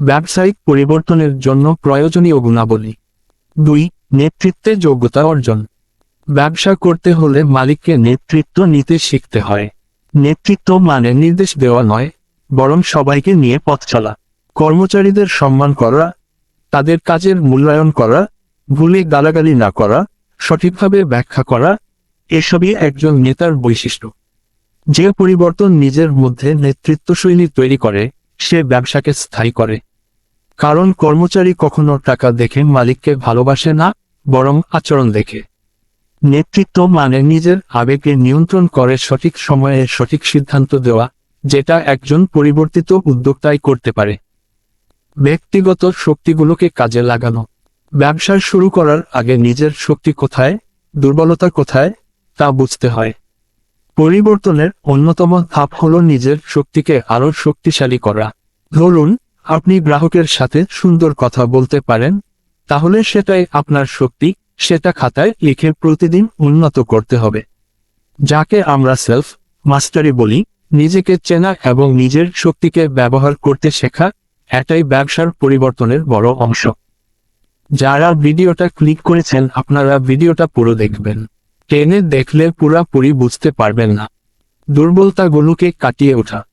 ব্যবসায়িক পরিবর্তনের জন্য প্রয়োজনীয় গুণাবলী। দুই, নেতৃত্বে যোগ্যতা অর্জন। ব্যবসা করতে হলে মালিককে নেতৃত্ব নিতে শিখতে হয়। নেতৃত্ব মানে নির্দেশ দেওয়া নয়, বরং সবাইকে নিয়ে পথ চলা। কর্মচারীদের সম্মান করা, তাদের কাজের মূল্যায়ন করা, ভুলে গালাগালি না করা, সঠিকভাবে ব্যাখ্যা করা, এসবই একজন নেতার বৈশিষ্ট্য। যে পরিবর্তন নিজের মধ্যে নেতৃত্বশৈলী তৈরি করে, সে ব্যবসাকে স্থায়ী করে। কারণ কর্মচারী কখনো টাকা দেখে মালিককে ভালোবাসে না, বরং আচরণ দেখে। নেতৃত্ব মানে নিজের আবেগকে নিয়ন্ত্রণ করে সঠিক সময়ে সঠিক সিদ্ধান্ত দেওয়া, যেটা একজন পরিবর্তিত উদ্যোক্তাই করতে পারে। ব্যক্তিগত শক্তিগুলোকে কাজে লাগানো। ব্যবসা শুরু করার আগে নিজের শক্তি কোথায়, দুর্বলতা কোথায়, তা বুঝতে হয়। পরিবর্তনের অন্যতম ধাপ হলো নিজের শক্তিকে আরও শক্তিশালী করা। ধরুন আপনি গ্রাহকের সাথে সুন্দর কথা বলতে পারেন, তাহলে সেটাই আপনার শক্তি, সেটা খাতায় লিখে প্রতিদিন উন্নত করতে হবে। যাকে আমরা সেলফ মাস্টারি বলি, নিজেকে চেনা এবং নিজের শক্তিকে ব্যবহার করতে শেখা, এটাই ব্যবসার পরিবর্তনের বড় অংশ। যারা ভিডিওটা ক্লিক করেছেন, আপনারা ভিডিওটা পুরো দেখবেন। টেনে দেখলে পুরাপুরি বুঝতে পারবেন না। দুর্বলতাগুলোকে কাটিয়ে ওঠা।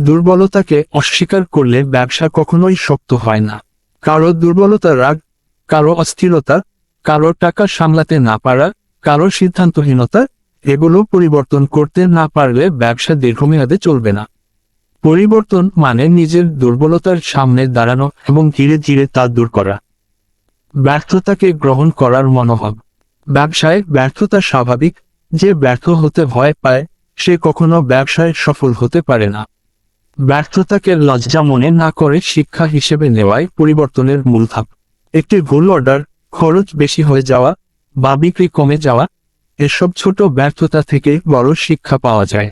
দুর্বলতাকে অস্বীকার করলে ব্যবসা কখনোই শক্ত হয় না। কারও দুর্বলতা রাগ, কারও অস্থিরতা, কারও টাকা সামলাতে না পারা, কারও সিদ্ধান্তহীনতা, এগুলো পরিবর্তন করতে না পারলে ব্যবসা দীর্ঘমেয়াদে চলবে না। পরিবর্তন মানে নিজের দুর্বলতার সামনে দাঁড়ানো এবং ধীরে ধীরে তা দূর করা। ব্যর্থতাকে গ্রহণ করার মনোভাব। ব্যবসায় ব্যর্থতা স্বাভাবিক, যে ব্যর্থ হতে ভয় পায়, সে কখনো ব্যবসায় সফল হতে পারে না। ব্যর্থতাকে লজ্জা মনে না করে শিক্ষা হিসেবে নেওয়াই পরিবর্তনের মূল ধাপ। একটি ভুল অর্ডার, খরচ বেশি হয়ে যাওয়া বা বিক্রি কমে যাওয়া, এসব ছোট ব্যর্থতা থেকে বড় শিক্ষা পাওয়া যায়।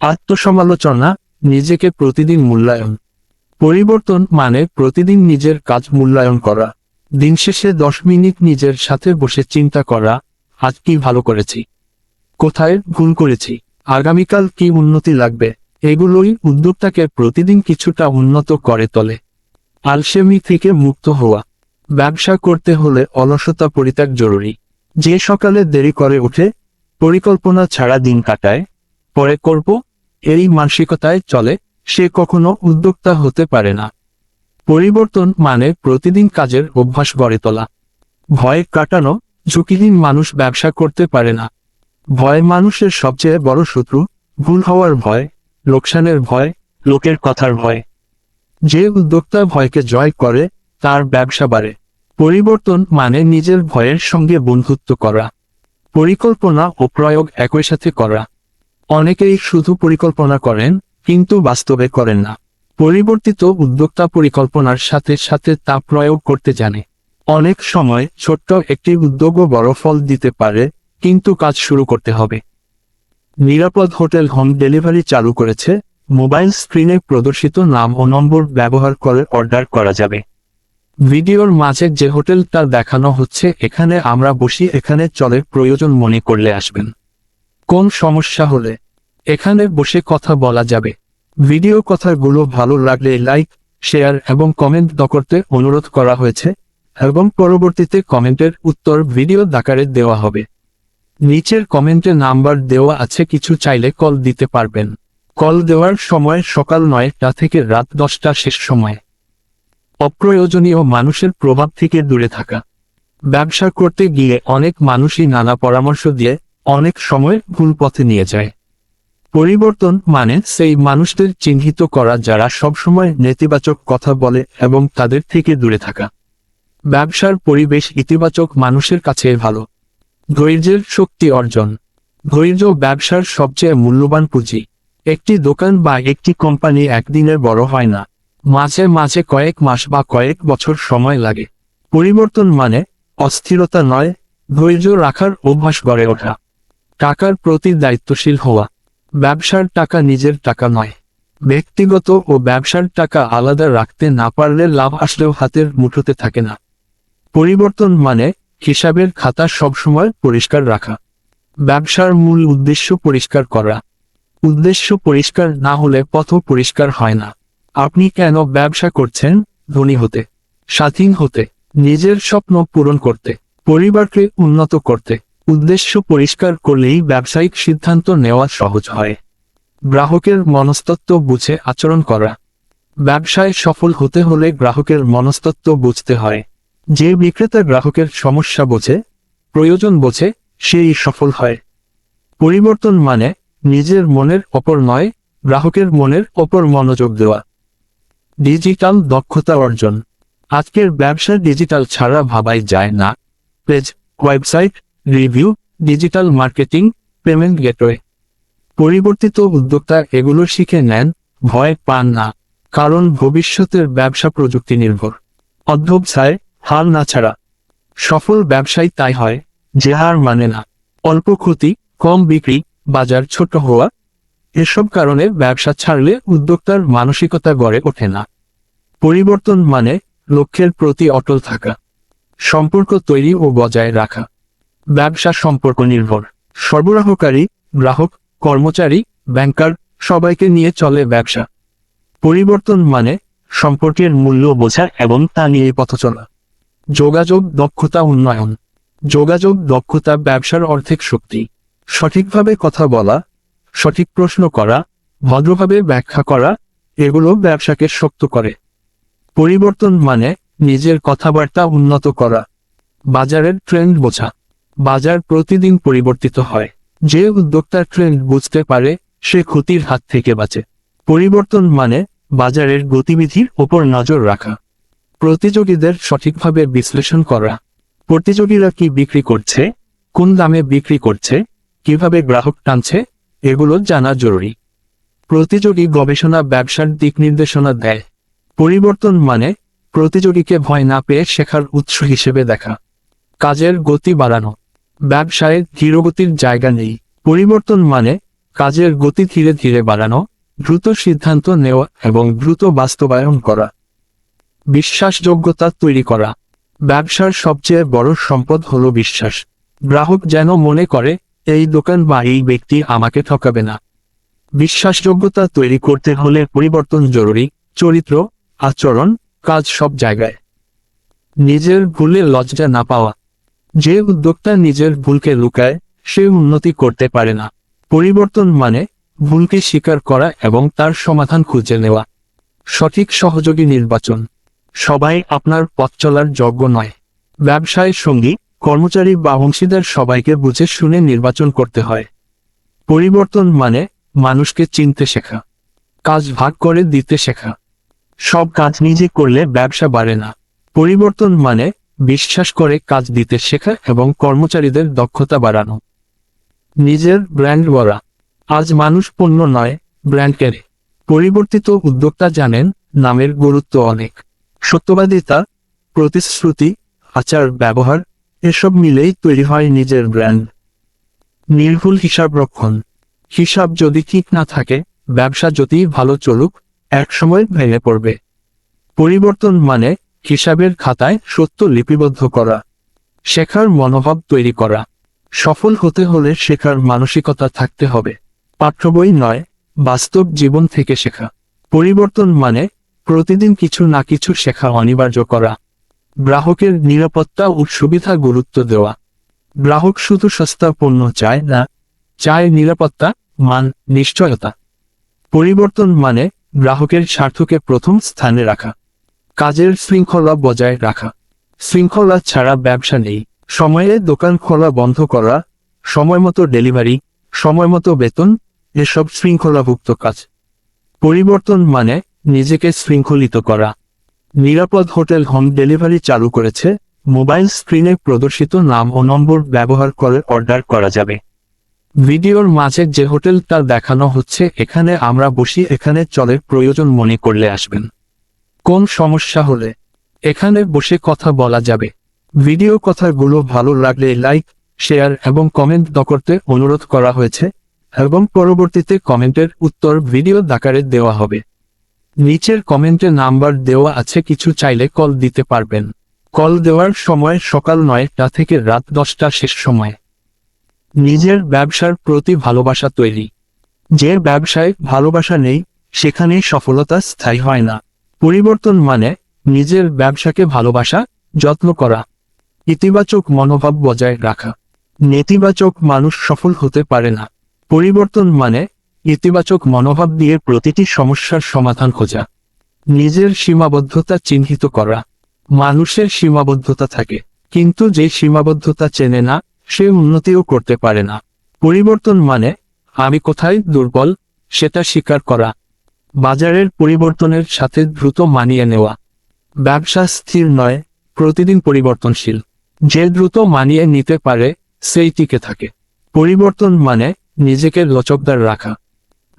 আত্মসমালোচনা, নিজেকে প্রতিদিন মূল্যায়ন। পরিবর্তন মানে প্রতিদিন নিজের কাজ মূল্যায়ন করা। দিন শেষে দশ মিনিট নিজের সাথে বসে চিন্তা করা, আজ কি ভালো করেছি? কোথায় ভুল করেছি? আগামীকাল কি উন্নতি লাগবে? এগুলোই উদ্যোক্তাকে প্রতিদিন কিছুটা উন্নত করে তোলে। আলসেমি থেকে মুক্ত হওয়া। ব্যবসা করতে হলে অলসতা পরিত্যাগ জরুরি। যে সকালে দেরি করে উঠে, পরিকল্পনা ছাড়া দিন কাটায়, পরে করব, এই মানসিকতায় চলে, সে কখনো উদ্যোক্তা হতে পারে না। পরিবর্তন মানে প্রতিদিন কাজের অভ্যাস গড়ে তোলা। ভয় কাটানো, ঝুঁকিহীন মানুষ ব্যবসা করতে পারে না। ভয় মানুষের সবচেয়ে বড় শত্রু, ভুল হওয়ার ভয়। লোকসানের ভয়, লোকের কথার ভয়। যে উদ্যোক্তা ভয়কে জয় করে, তার ব্যবসা বাড়ে। পরিবর্তন মানে নিজের ভয়ের সঙ্গে বন্ধুত্ব করা। পরিকল্পনা ও প্রয়োগ একই সাথে করা। অনেকেই শুধু পরিকল্পনা করেন, কিন্তু বাস্তবে করেন না। পরিবর্তিত উদ্যোক্তা পরিকল্পনার সাথে সাথে তা প্রয়োগ করতে জানে। অনেক সময় ছোট্ট একটি উদ্যোগও বড় ফল দিতে পারে, কিন্তু কাজ শুরু করতে হবে। নিরাপদ হোটেল হোম ডেলিভারি চালু করেছে, মোবাইল স্ক্রিনে প্রদর্শিত নাম ও নম্বর ব্যবহার করে অর্ডার করা যাবে। ভিডিওর মাঝে যে হোটেলটা দেখানো হচ্ছে, এখানে আমরা বসি, এখানে চলে প্রয়োজন মনে করলে আসবেন। কোন সমস্যা হলে? এখানে বসে কথা বলা যাবে। ভিডিও কথাগুলো ভালো লাগলে লাইক, শেয়ার এবং কমেন্ট করতে অনুরোধ করা হয়েছে, এবং পরবর্তীতে কমেন্টের উত্তর ভিডিও দাকারে দেওয়া হবে। নিচের কমেন্টে নাম্বার দেওয়া আছে, কিছু চাইলে কল দিতে পারবেন। কল দেওয়ার সময় সকাল নয়টা থেকে রাত দশটা শেষ সময়। অপ্রয়োজনীয় মানুষের প্রভাব থেকে দূরে থাকা। ব্যবসা করতে গিয়ে অনেক মানুষই নানা পরামর্শ দিয়ে অনেক সময় ভুল পথে নিয়ে যায়। পরিবর্তন মানে সেই মানুষদের চিহ্নিত করা যারা সবসময় নেতিবাচক কথা বলে এবং তাদের থেকে দূরে থাকা। ব্যবসার পরিবেশ ইতিবাচক মানুষের কাছে ভালো। ধৈর্যের শক্তি অর্জন। ধৈর্য ব্যবসার সবচেয়ে মূল্যবান পুঁজি। একটি দোকান বা একটি কোম্পানি একদিনে বড় হয় না। মাঝে মাঝে কয়েক মাস বা কয়েক বছর সময় লাগে। পরিবর্তন মানে অস্থিরতা নয়, ধৈর্য রাখার অভ্যাস গড়ে ওঠা। টাকার প্রতি দায়িত্বশীল হওয়া। ব্যবসার টাকা নিজের টাকা নয়। ব্যক্তিগত ও ব্যবসার টাকা আলাদা রাখতে না পারলে লাভ আসলেও হাতের মুঠোতে থাকে না। পরিবর্তন মানে হিসাবের খাতা সবসময় পরিষ্কার রাখা। ব্যবসার মূল উদ্দেশ্য পরিষ্কার করা। উদ্দেশ্য পরিষ্কার না হলে পথ পরিষ্কার হয় না। আপনি কেন ব্যবসা করছেন? ধনী হতে। স্বাধীন হতে। নিজের স্বপ্ন পূরণ করতে। পরিবারকে উন্নত করতে। উদ্দেশ্য পরিষ্কার করলেই ব্যবসায়িক সিদ্ধান্ত নেওয়া সহজ হয়। গ্রাহকের মনস্তত্ত্ব বুঝে আচরণ করা। ব্যবসায় সফল হতে হলে গ্রাহকের মনস্তত্ত্ব বুঝতে হয়। যে বিক্রেতা গ্রাহকের সমস্যা বোঝে, প্রয়োজন বোঝে, সেই সফল হয়। পরিবর্তন মানে নিজের মনের ওপর নয়, গ্রাহকের মনের ওপর মনোযোগ দেওয়া। ডিজিটাল দক্ষতা অর্জন। আজকের ব্যবসা ডিজিটাল ছাড়া ভাবাই যায় না। Page, website, review, digital marketing, payment gateway. পরিবর্তিত উদ্যোক্তা এগুলো শিখে নেন, ভয় পান না। কারণ ভবিষ্যতের ব্যবসা প্রযুক্তি নির্ভর অধ্যবসায় হার না ছাড়া। সফল ব্যবসায়ী তাই হয়, যে হার মানে না। অল্প ক্ষতি, কম বিক্রি, বাজার ছোট হওয়া, এসব কারণে ব্যবসা ছাড়লে উদ্যোক্তার মানসিকতা গড়ে ওঠে না। পরিবর্তন মানে লক্ষ্যের প্রতি অটল থাকা, সম্পর্ক তৈরি ও বজায় রাখা। ব্যবসা সম্পর্ক নির্ভর। সরবরাহকারী, গ্রাহক, কর্মচারী, ব্যাংকার, সবাইকে নিয়ে চলে ব্যবসা। পরিবর্তন মানে সম্পর্কের মূল্য বোঝা এবং তা নিয়ে পথ চলা। যোগাযোগ দক্ষতা উন্নয়ন। যোগাযোগ দক্ষতা ব্যবসার অর্ধেক শক্তি। সঠিকভাবে কথা বলা, সঠিক প্রশ্ন করা, ভদ্রভাবে ব্যাখ্যা করা, এগুলো ব্যবসাকে শক্ত করে। পরিবর্তন মানে নিজের কথাবার্তা উন্নত করা। বাজারের ট্রেন্ড বোঝা। বাজার প্রতিদিন পরিবর্তিত হয়। যে উদ্যোক্তার ট্রেন্ড বুঝতে পারে, সে ক্ষতির হাত থেকে বাঁচে। পরিবর্তন মানে বাজারের গতিবিধির ওপর নজর রাখা। প্রতিযোগীদের সঠিকভাবে বিশ্লেষণ করা। প্রতিযোগীরা কি বিক্রি করছে? কোন দামে বিক্রি করছে? কীভাবে গ্রাহক টানছে? এগুলো জানা জরুরি। প্রতিযোগী গবেষণা ব্যবসার দিক নির্দেশনা দেয়। পরিবর্তন মানে প্রতিযোগীকে ভয় না পেয়ে শেখার উৎস হিসেবে দেখা। কাজের গতি বাড়ানো। ব্যবসায় ধীরগতির জায়গা নেই। পরিবর্তন মানে কাজের গতি ধীরে ধীরে বাড়ানো, দ্রুত সিদ্ধান্ত নেওয়া এবং দ্রুত বাস্তবায়ন করা। বিশ্বাসযোগ্যতা তৈরি করা। ব্যবসার সবচেয়ে বড় সম্পদ হল বিশ্বাস। গ্রাহক যেন মনে করে, এই দোকান বা এই ব্যক্তি আমাকে ঠকাবে না। বিশ্বাসযোগ্যতা তৈরি করতে হলে পরিবর্তন জরুরি, চরিত্র, আচরণ, কাজ সব জায়গায়। নিজের ভুলে লজ্জা না পাওয়া। যে উদ্যোক্তা নিজের ভুলকে লুকায়, সে উন্নতি করতে পারে না। পরিবর্তন মানে ভুলকে স্বীকার করা এবং তার সমাধান খুঁজে নেওয়া। সঠিক সহযোগী নির্বাচন। সবাই আপনার পথ চলার যোগ্য নয়। ব্যবসায় সঙ্গী, কর্মচারী বা অংশীদার সবাইকে বুঝে শুনে নির্বাচন করতে হয়। পরিবর্তন মানে মানুষকে চিনতে শেখা। কাজ ভাগ করে দিতে শেখা। সব কাজ নিজে করলে ব্যবসা বাড়ে না। পরিবর্তন মানে বিশ্বাস করে কাজ দিতে শেখা এবং কর্মচারীদের দক্ষতা বাড়ানো। নিজের ব্র্যান্ড গড়া। আজ মানুষ পণ্য নয় ব্র্যান্ড কেড়ে পরিবর্তিত উদ্যোক্তা জানেন, নামের গুরুত্ব অনেক। সত্যবাদিতা, প্রতিশ্রুতি, আচার, ব্যবহার, এসব মিলেই তৈরি হয় নিজের ব্র্যান্ড নির্ভুল হিসাব রক্ষণ। হিসাব যদি ঠিক না থাকে, ব্যবসা যদি ভালো চলুক, একসময় ভেঙে পড়বে। পরিবর্তন মানে হিসাবের খাতায় সত্য লিপিবদ্ধ করা, শেখার মনোভাব তৈরি করা। সফল হতে হলে শেখার মানসিকতা থাকতে হবে। পাঠ্যবই নয়, বাস্তব জীবন থেকে শেখা। পরিবর্তন মানে প্রতিদিন কিছু না কিছু শেখা অনিবার্য করা। গ্রাহকের নিরাপত্তা ও সুবিধা গুরুত্ব দেওয়া। গ্রাহক শুধু সস্তা পণ্য চায় না, চায় নিরাপত্তা, মান, নিশ্চয়তা। পরিবর্তন মানে গ্রাহকের স্বার্থকে প্রথম স্থানে রাখা। কাজের শৃঙ্খলা বজায় রাখা। শৃঙ্খলা ছাড়া ব্যবসা নেই। সময়ে দোকান খোলা বন্ধ করা সময়মতো ডেলিভারি সময়মতো বেতন, এসব শৃঙ্খলাভুক্ত কাজ। পরিবর্তন মানে নিজেকে শৃঙ্খলিত করা। নিরাপদ হোটেল হোম ডেলিভারি চালু করেছে। মোবাইল স্ক্রিনে প্রদর্শিত নাম ও নম্বর ব্যবহার করে অর্ডার করা যাবে। ভিডিওর মাঝে যে হোটেলটা দেখানো হচ্ছে, এখানে আমরা বসি, এখানে চলে প্রয়োজন মনে করলে আসবেন। কোন সমস্যা হলে? এখানে বসে কথা বলা যাবে। ভিডিও কথাগুলো ভালো লাগলে লাইক, শেয়ার এবং কমেন্ট করতে অনুরোধ করা হয়েছে। এবং পরবর্তীতে কমেন্টের উত্তর ভিডিও দাকারে দেওয়া হবে। নিচের কমেন্টে নাম্বার দেওয়া আছে, কিছু চাইলে কল দিতে পারবেন। কল দেওয়ার সময় সকাল নয়টা থেকে রাত দশটা শেষ সময়। নিজের ব্যবসার প্রতি ভালোবাসা তৈরি। যে ব্যবসায় ভালোবাসা নেই সেখানেই সফলতা স্থায়ী হয় না। পরিবর্তন মানে নিজের ব্যবসাকে ভালোবাসা, যত্ন করা। ইতিবাচক মনোভাব বজায় রাখা। নেতিবাচক মানুষ সফল হতে পারে না। পরিবর্তন মানে ইতিবাচক মনোভাব দিয়ে প্রতিটি সমস্যার সমাধান খোঁজা। নিজের সীমাবদ্ধতা চিহ্নিত করা। মানুষের সীমাবদ্ধতা থাকে। কিন্তু যে সীমাবদ্ধতা চেনে না, সে উন্নতিও করতে পারে না। পরিবর্তন মানে আমি কোথায় দুর্বল, সেটা স্বীকার করা। বাজারের পরিবর্তনের সাথে দ্রুত মানিয়ে নেওয়া। ব্যবসা স্থির নয়, প্রতিদিন পরিবর্তনশীল। যে দ্রুত মানিয়ে নিতে পারে, সেই টিকে থাকে। পরিবর্তন মানে নিজেকে লচকদার রাখা।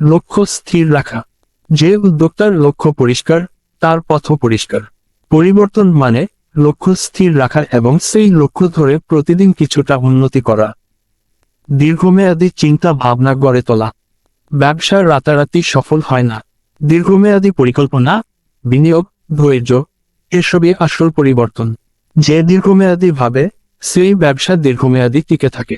লক্ষ্য স্থির রাখা। যে উদ্যোক্তার লক্ষ্য পরিষ্কার, তার পথ পরিষ্কার। পরিবর্তন মানে লক্ষ্য স্থির রাখা এবং সেই লক্ষ্য ধরে প্রতিদিন কিছুটা উন্নতি করা। দীর্ঘমেয়াদী চিন্তা ভাবনা গড়ে তোলা। ব্যবসা রাতারাতি সফল হয় না। দীর্ঘমেয়াদী পরিকল্পনা, বিনিয়োগ, ধৈর্য, এসবই আসল পরিবর্তন। যে দীর্ঘমেয়াদী ভাবে, সেই ব্যবসা দীর্ঘমেয়াদী টিকে থাকে।